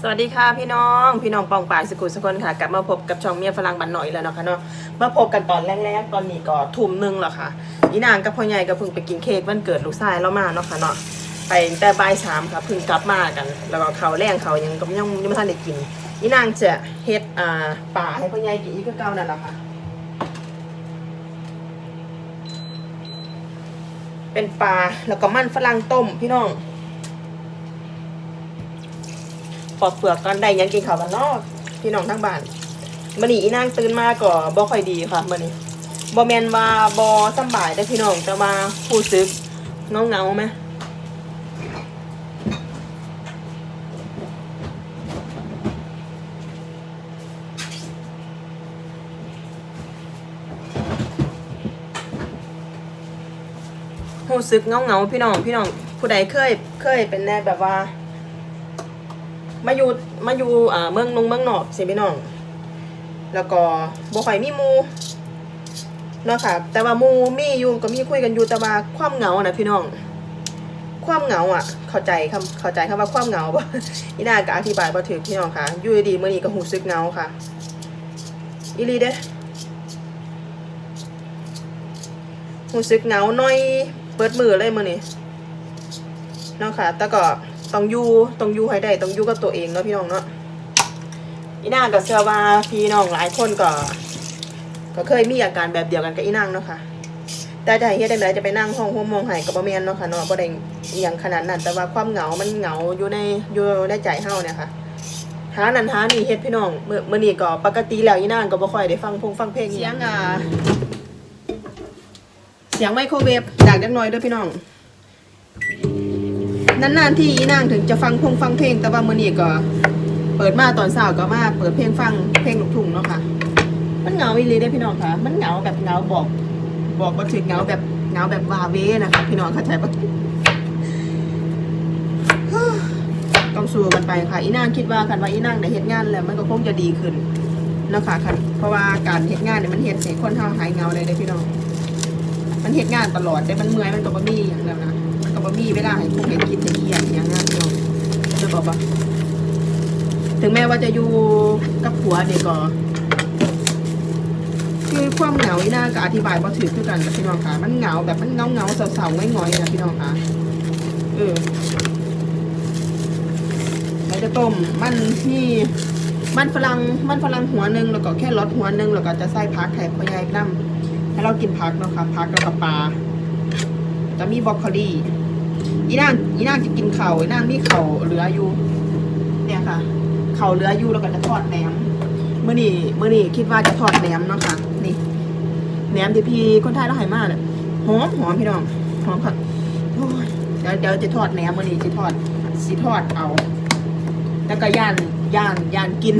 สวัสดีค่ะพี่น้องพี่น้องปองป่ายสกุลสกลค่ะ กลับมาพบกับช่องเมียฝรั่งบันหน่อยแล้วเนาะค่ะเนาะมาพบกันตอนแรกๆตอนนี้ก็ทุ่มหนึงแล้วค่ะอีนางกับพ่อใหญ่ก็เพิ่งไปกินเค้กวันเกิดลูกชายแล้วมาเนาะค่ะเนาะไปแต่บ่ายสามค่ะเพิ่งกลับมากัน แล้วก็เขาวแรงเขาวยังก็ยังยังไม่ทันได้กินอีนางจะเฮ็ดอ่าป่าให้พ่อใหญ่กินอีกคือเก่านั่นแหละค่ะเป็นปลาแล้วก็มันฝรั่งต้มพี่น้อง ปอกเปลือกก่อนได้ยังกินข้าวกันเนอกพี่น้องทั้งบ้านมื่อนี้อีนางตื่นมาก็บ่ค่อยดีค่ะมื่อนี้บ่แมนว่าบ่สบายแต่พี่น้องแต่ว่าผู้ซึกเงาเงาไหมผู้ซึกเงาเงาพี่น้องพี่น้องผู้ใดเคยเคยเป็นแน่แบบว่า มาอยู่มาอยู่อ่าเมืองนงเมืองนอกสิพี่น้อง แล้วก็บ่ค่อยมีมูเนาะค่ะ แต่ว่ามูมีอยู่ก็มีคุยกันอยู่แต่ว่าความเหงานะพี่น้อง ความเหงาอะ เข้าใจคำเข้าใจคำว่าความเหงาบ่อีน่าก็อธิบายบ่ถูกพี่น้องค่ะอยู่ดีๆมื้อนี้ก็รู้สึกเหงาค่ะอีลีเด้รู้สึกเหงาหน่อยเปิดมือเลยมื้อนี้เนาะค่ะแต่ก็ ต้องอยู่ต้องอยู่ให้ได้ต้องอยู่กับตัวเองเนาะพี่น้องเนาะอีนางก็เชื่อว่าพี่น้องหลายคนก็ ก็เคยมีอาการแบบเดียวกันกับอีนางเนาะค่ะแต่จะให้เฮ็ดได้จะไปนั่งห้องห้องมองไห้ก็บ่แม่นเนาะค่ะเนาะบ่ได้อหย่างขนาดนั้น แต่ว่าความเหงา มันเหงาอยู่ในอยู่ในใจเฮาเนี่ยค่ะหานั่นหานี่เฮ็ดพี่น้องมื้อมื้อนี้ก็ปกติแล้วอีนางก็บ่ค่อยได้ฟังพงฟังเพลงเสียงอ่าเสียงไมโครเวฟดังจักหน่อยเด้วยพี่น้อง นานๆที่อีนางถึงจะฟังพงฟังเพลง แต่ว่ามื้อนี้ก็เปิดมาตอนเช้าก็มาเปิดเพลงฟังเพลงลูกทุ่งเนาะค่ะ มันเหงาอีหลีได้พี่น้องค่ะ มันเหงาแบบเหงาบอก บอกว่าถึงเหงาแบบเหงาแบบวาเวนะคะพี่น้องเข้าใจปะต้องสู้กันไปค่ะ อีนางคิดว่าคันว่าอีนางได้เฮ็ดงานแล้วมันก็คงจะดีขึ้นเนาะค่ะคันเพราะว่าการเฮ็ดงานเนี่ยมันเฮ็ดให้คนเฮาหายเหงาเลยเด้พี่น้อง มันเฮ็ดงานตลอดแต่มันเมื่อยมันก็บ่มีอย่างแล้วนะ บ่มีเวลาให้พวกเฮ็ดคิดให้เครียดอย่างนั้นพี่น้องจะบอกว่าถึงแม้ว่าจะอยู่กับผัวเนี่ยก็คือความเหงาอีน่าก็อธิบายบ่ถือคือกันพี่น้องค่ะมันเหงาแบบมันเงาเงาเศร้าๆง่อยๆนะพี่น้องค่ะเออเราจะต้มมันที่มันฝรั่งมันฝรั่งหัวหนึ่งแล้วก็แค่รสหัวหนึ่งแล้วก็จะใส่ผักแถบพยายน้ำให้เรากินผักเนาะค่ะผักแล้วก็ปลาจะมีบรอกโคลี อีนางอีนางจะกินเข่าอีนางมีเข่าเหลืออยู่ เนี่ยค่ะ เข่าเหลืออยู่แล้วก็จะทอดแหนมเมื่อนี้เมื่อนี้คิดว่าจะทอดแหนมเนาะค่ะนี่แหนมที่พี่คนไทยเราให้มากเลยหอมหอมพี่น้องหอมค่ะโอ้ยเดี๋ยวเดี๋ยวจะทอดแหนมเมื่อนี้จะทอดสิทอดเอาแล้วก็ย่านย่านย่านกิน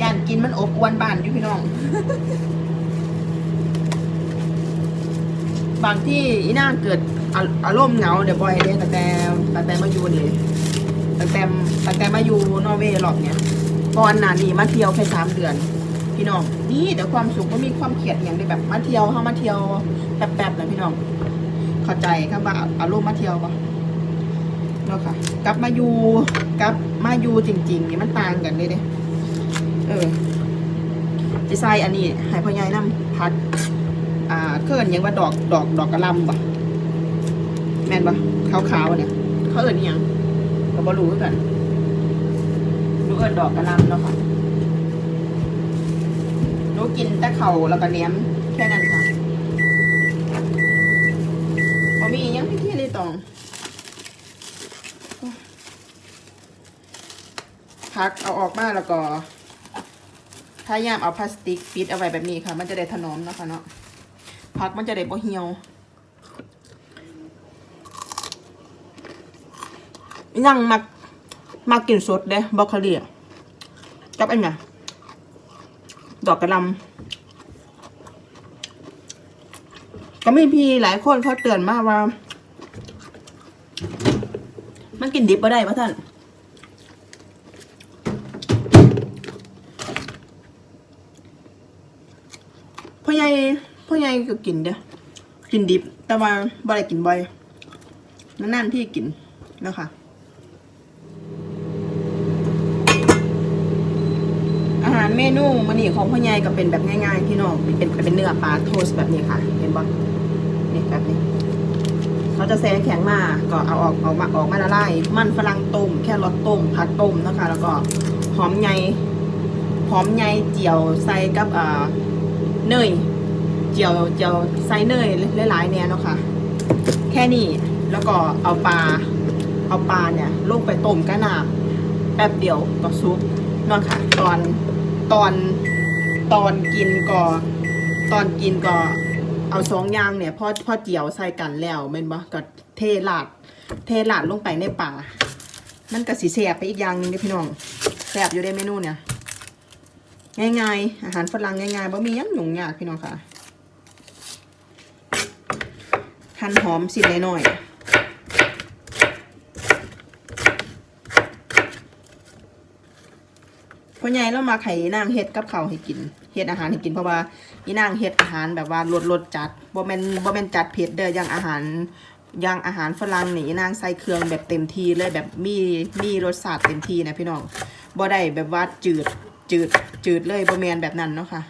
ย่านกินมันอบอวนบ้านอยู่พี่น้อง บางที่อีน่าเกิด อารมณ์เหงาเดี๋ยวบอยเลยแต่แต่แต่แต่มาอยู่นี่แต่แต่แต่แต่มาอยู่นอร์เวย์รอบเนี้ยก่อนหน้านี้มาเที่ยวแค่สามเดือน พี่น้องนี่แต่ความสุขก็มีความเครียดอย่างเดียวแบบมาเที่ยวเข้ามาเที่ยวแป๊บๆนะพี่น้องเข้าใจครับว่าอารมณ์มาเที่ยวปะเนาะค่ะกลับมาอยู่กลับมาอยู่จริงๆนี่มันต่างกันเลยเด้เออจะใส่อันนี้ให้พ่อใหญ่น้ำพัดอ่าเคลื่อนยังว่าดอกดอกดอกกระลำปะ แม่นปะขาวๆเนี่ยเขาเอิ้นอิหยังก็บ่รู้คือกันหนูเอินดอกกระหลำเนาะค่ะหนูกินแต่เข่าแล้วก็เนี้ยมแค่นั้นค่ะพอมีอิหยังพี่ที่เลยตองพักเอาออกมาแล้วก็พยายามเอาพลาสติกปิดเอาไว้แบบนี้ค่ะ มันจะได้ถนอมเนาะค่ะเนาะพักมันจะได้บ่เหี่ยว ยังมักมากินสดเด้บรอกโคลีอะกับอันเนี้ยดอกกระลำก็มีพี่หลายคนเขาเตือนมาว่า มันกินดิบบ่ได้ปะท่านพ่อใหญ่พ่อใหญ่ก็กินเด้อกินดิบ แต่ว่าบ่ได้กินบ่อยนานๆที่กินแล้วค่ะ เมนูมันนี่ของพ่อใหญ่ก็เป็นแบบง่ายๆพี่น้องเป็นเป็นเนื้อปลาโทส์แบบนี้ค่ะ เห็นบ่นี่แบบนี้เขาจะแซ่แข็งมาก็เอาออกออกมาออกมาละลายมันฝรั่งต้มแครอทต้มผักต้มนะคะ แล้วก็หอมใหญ่หอมใหญ่เจียวใส่กับอ่าเนยเจียวเจียวใส่เนยหลายๆเนี่ยเนาะค่ะ แค่นี้แล้วก็เอาปลา เอาปลาเนี่ยลงไปต้มกระนาบแป๊บเดียวก็ซุปนาะค่ะตอน ตอนตอนกินก็ตอนกินก็เอาสองอย่างเนี่ยพอพอเจียวใส่กันแล้วแม่นบ่ก็เทลาด เทลาดลงไปในป่ามันก็สิแซ่บไปอีกอย่างหนึงเด้พี่น้องแซ่บอยู่ในเมนูเนี่ยง่ายๆอาหารฝรั่งง่ายๆบ่มียังหนุ่งยากพี่น้องค่ะหั่นหอมสิหน่อย พ่อใหญ่เรามาไข่นางเฮ็ดกับข้าวให้กินเฮ็ดอาหารให้กินเพราะว่าอีนางเฮ็ดอาหารแบบว่าลดลดจัดบ่แม่นบ่แม่นจัดเผ็ดเด้ออย่างอาหารอย่างอาหารฝรั่งนี่นางใส่เครื่องแบบเต็มที่เลยแบบมีมีรสชาติเต็มที่นะพี่น้องบ่ได้แบบว่าจืดจืดจืดเลยบ่แมนแบบนั้นเนาะค่ะ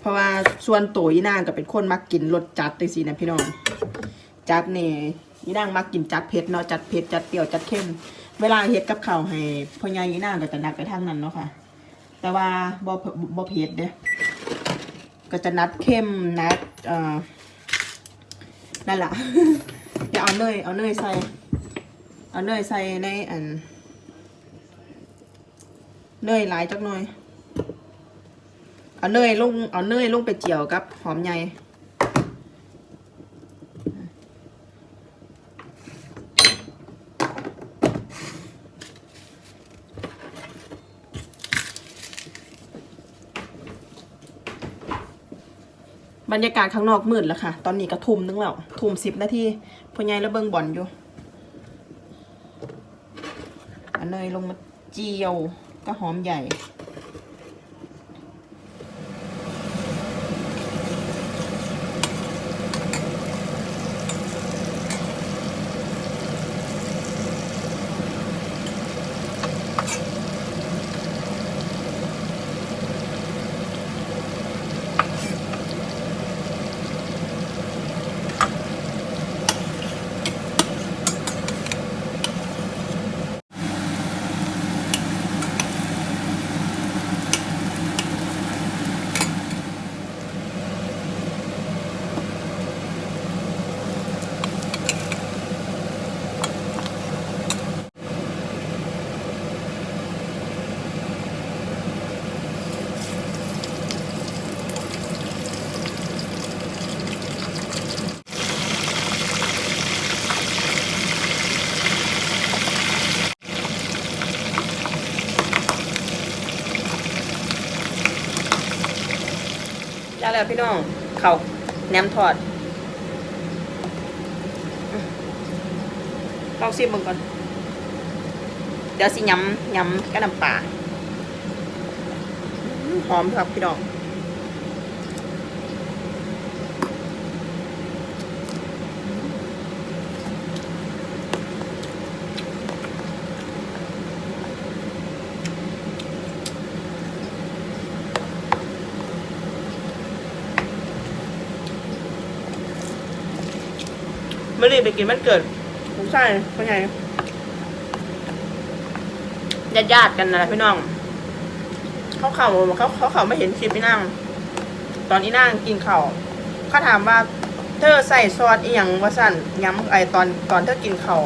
เพราะว่าส่วนตัวอีนางก็เป็นคนมักกินรสจัดจังซี่นะพี่น้องจัดนี่อีนางมักกินจัดเผ็ดเนาะจัดเผ็ดจัดเปรี้ยวจัดเค็ม เวลาเฮ็ดกับข้าวให้พ่อใหญ่อีนางก็จะนัดไปทางนั้นเนาะค่ะ แต่ว่าบ่เผบ่เผ็ดเด้ก็จะนัดเข้มนัดเอ่อนั่นแหล่ะอย่าเอาเนยเอาเนยใส่ เอาเนยใส่ในอันเนยหลายจักหน่อย เอาเนยลงเอาเนยลงไปเจียวกับหอมใหญ่ บรรยากาศข้างนอกมืดแล้วค่ะ ตอนนี้กระทุ่มนึงแล้วทุ่มสิบนาทีพ่อใหญ่แล้วเบิ่งบอลอยู่อันเนยลงมาเจียวก็หอมใหญ่ แล้วพี่น้อง เขาแหนมทอดลองชิมมึงก่อน เดี๋ยวสิยำยำกับน้ำปลาอื้อหอมครับพี่น้อง ไม่รีบไปกินมันเกิดผมใช่เป็นไงญาติญาติๆกันนะพี่น้อง เขาเข่าเขาเขาเข่าไม่เห็นคลิปพี่นั่ง ตอนนี้นั่งกินเข่าวเขาถามว่า เธอใส่ซอสอีหยังว่าสั่นย้ำไอตอนตอนเธอกินเข่าว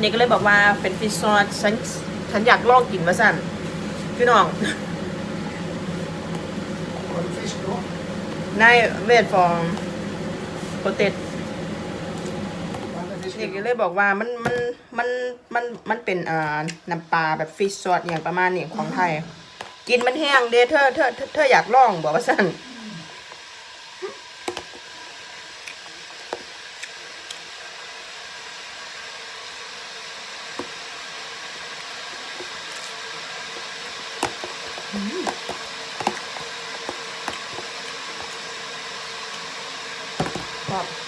นี่ก็เลยบอกว่าเป็นฟิชซอสฉันฉันอยากลองกินว่าสั่นพี่น้อง What fish do? นายเวทฟองโปเตต What the fish นี่ก็เลยบอกว่ามันมันมันมันมันเป็นอ่าน้ำปลาแบบฟิชซอสอย่างประมาณนี้ของไทย กินมันแห้งเด้เธอเธอเธอเธออยากลองบอกว่าสั่นครับ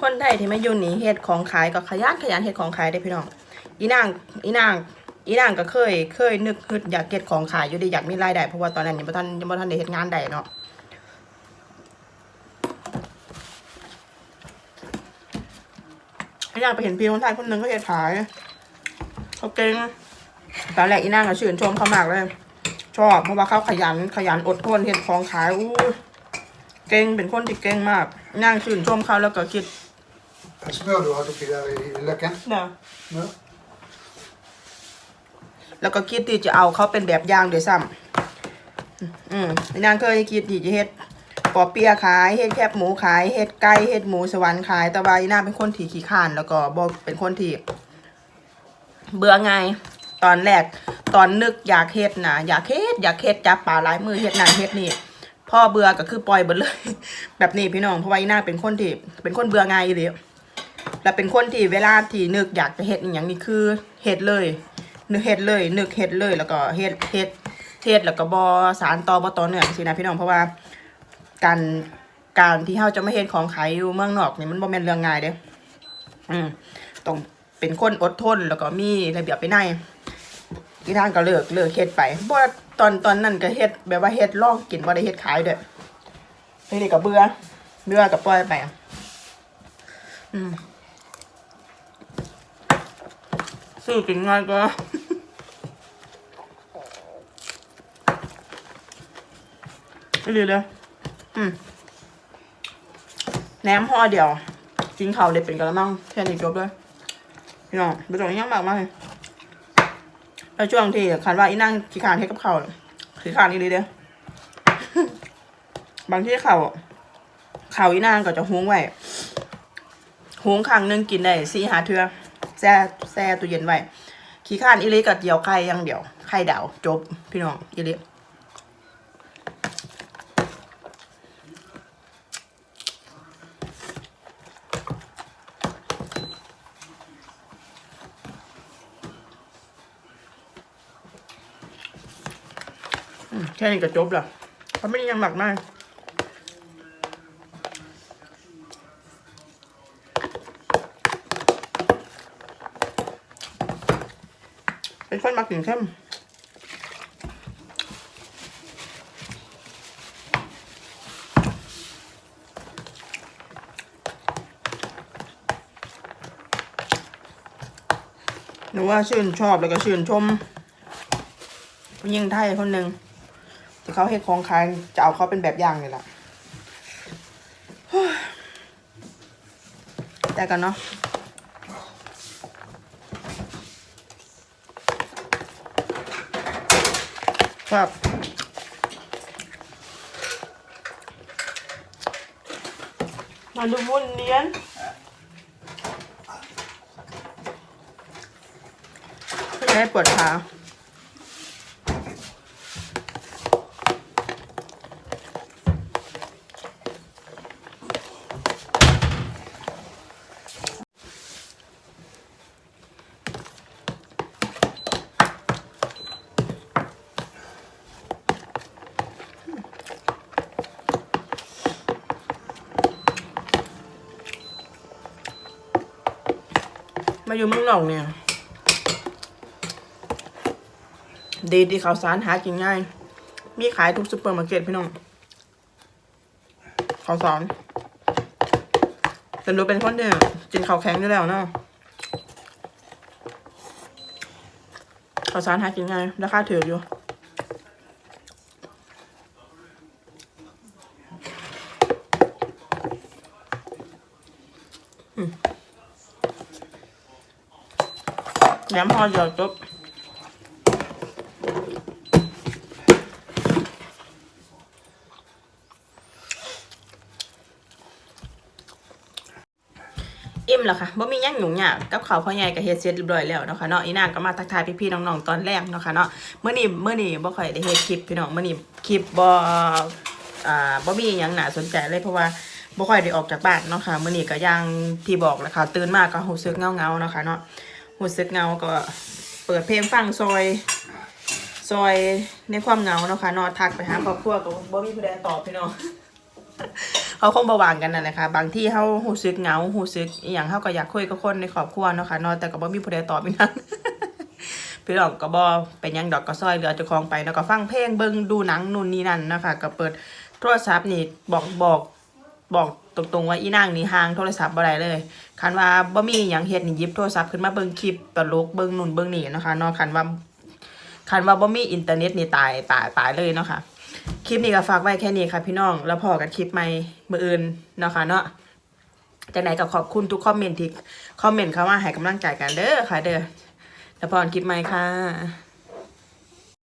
คนไทยที่มาอยู่นี่เฮ็ดของขายก็ขยันขยันเฮ็ดของขายได้พี่น้อง อีนางอีนางอีนางก็เคย เคยนึกฮึดอยากเก็ดของขายอยู่ดีอยากมีรายได้เพราะว่าตอนนั้นยังบ่ทันยังบ่ทันได้เฮ็ดงานใดเนาะอีนางไปเห็นพี่คนไทยคนหนึงก็เฮ็ดขายเขาเก่งตอนแรกอีนางก็ชื่นชมเขามากเลย ชอบเพราะว่าเขาขยันขยันอดทนเฮ็ดของขายอู้เก่งเป็นคนที่เก่งมากนางชื่นชมเขาแล้วก็คิด En smør du hadde oppi der i i løkken? เนาะ Ja. แล้วก็คิดที่จะเอาเขาเป็นแบบอย่างด้วยซ้ำอืมนางเคยคิดที่จะเฮ็ดปอเปียะขายเฮ็ดแคบหมูขายเฮ็ดไก่เฮ็ดหมูสวรรค์ขายแต่ว่าอีนางเป็นคนที่ขี้ข้าน แล้วก็บ่เป็นคนที่เบื่อไงายตอนแรกตอนนึกอยากเฮ็ดนะอยากเฮ็ดอยากเฮ็ดจับปลาหลายมือเฮ็ดนั่นเฮ็ดนี่พ่อเบื่อก็คือปล่อยเบิดเลย แบบนี้พี่น้องเพราะว่าอีนางเป็นคนที่เป็นคนเบื่อไงายอีหลี และเป็นคนที่เวลาที่นึกอยากจะเฮ็ดอย่างนี้คือเฮ็ดเลย นึกเฮ็ดเลย นึกเฮ็ดเลย แล้วก็เฮ็ดเฮ็ดเฮ็ดแล้วก็บอสารต่อบอต่อเนื่องสินะพี่น้องเพราะว่าการการที่เฮาจะไม่เฮ็ดของขายอยู่เมืองนอกนี่มันบ่แม่นเรื่องง่ายเด้อืมต้องเป็นคนอดทนแล้วก็มีระเบียบไปในที่ทางก็เลิกเลิกเฮ็ดไปเพราะว่าตอนตอนนั้นก็เฮ็ดแบบว่าเฮ็ดลองกินบ่ได้เฮ็ดขายเด้อทีนี้ก็เบื่อเบื่อก็ปล่อยไปอืม ซื้อกินง่ายก็ไม่ดีเลยอืมแหนมห่อเดียว กินข้าวเด็ดเป็นกระมังแค่นี้จบเลยพี่น้องไปตรงยังมากมากเลยแล้วช่วงที่คันว่าอีนั่งขี้ขานให้กับข้าวขี้ขานนี่เลยเด้อบางที่ข้าวข้าวอีนางก็จะหุงไว้หุงครั้งหนึงกินได้สี่หาเทือ แช่แช่ตู้เย็นไว้ขี้ข้านอีเลิกับเดียวไข่ยังเดียวไข่ดาวจบพี่น้องอีเลิแค่นี้ก็จบล้วเขาไม่ได้ยังหมักมาก เป็นคนมักกินเข้มหนูว่าชื่นชอบแล้วก็ชื่นชมผู้หญิงไทยคนหนึ่งที่เขาเฮ็ดของขายจะเอาเขาเป็นแบบอย่างเลยล่ะแต่กันเนาะ ครับมาดูวุ้นเลี้ยนเพื่อให้ปวดขา มาอยู่เมืองนอกเนี่ย ดีดีข่าวสารหากินง่าย มีขายทุกซูเปอร์มาร์เก็ตพี่น้องข่าวสารแต่รู้เป็นคนเดียวกินข่าวแข็งด้วยแล้วเนาะข่าวสารหากินง่ายราคาถืออยู่ แหนมพอเดียวจบอิ่มแล้วค่ะบ่มีหยังหยุ่งยากกับข้าวพ่อใหญ่กับเฮ็ดเสร็จเรียบร้อยแล้วเนาะค่ะเนาะอีนางก็มาทักทายพี่ๆน้องๆตอนแรกเนาะค่ะเนาะมื้อนี้มื้อนี้บ่ค่อยได้เฮ็ดคลิปพี่น้องมื้อนี้คลิปบ่อ่าบ่มีหยังน่าสนใจเลยเพราะว่าบ่ค่อยได้ออกจากบ้านเนาะค่ะมื้อนี้ก็อย่างที่บอกแหละค่ะตื่นมาก็รู้สึกเงาๆเนาะค่ะเนาะ รู้สึกเงาก็เปิดเพลงฟังซอย ซอยในความเงาเนาะค่ะนอนทักไปหาครอบครัวก็บ่มีผู้ใดตอบพี่น้องเขาคงบวางกันนั่นแหละค่ะบางที่เขาหูซึกเงาหูซึกอย่างเขาก็อยากคุยกับคนในครอบครัวเนาะค่ะนอแต่ก็บ่มีผู้ใดตอบอีกนั้นพี่ดอกก็บอเป็นยังดอกก็ซอยเหลือจ้าของไปแล้วก็ฟังเพลงเบิ่งดูหนังนู่นนี่นั่นนะคะก็เปิดโทรศัพท์นี่บอกบอก บอกตรงๆว่าอีนางนี่ห่างโทรศัพท์บ่ได้เลย คันว่าบ่มีหยังเฮ็ดนี่หยิบโทรศัพท์ขึ้นมาเบิ่งคลิปตลกเบิ่งนู่นเบิ่งนี่นะคะเนาะคันว่าคันว่าบ่มีอินเทอร์เน็ตนี่ตายตายตายเลยเนาะค่ะคลิปนี้ก็ฝากไว้แค่นี้ค่ะพี่น้อง แล้วพอกันคลิปใหม่มื้ออื่นเนาะค่ะเนาะจากไหนก็ขอบคุณทุกคอมเมนต์ที่คอมเมนต์เข้ามาให้กำลังใจกันเด้อค่ะเด้อแล้วพอกันคลิปใหม่ค่ะ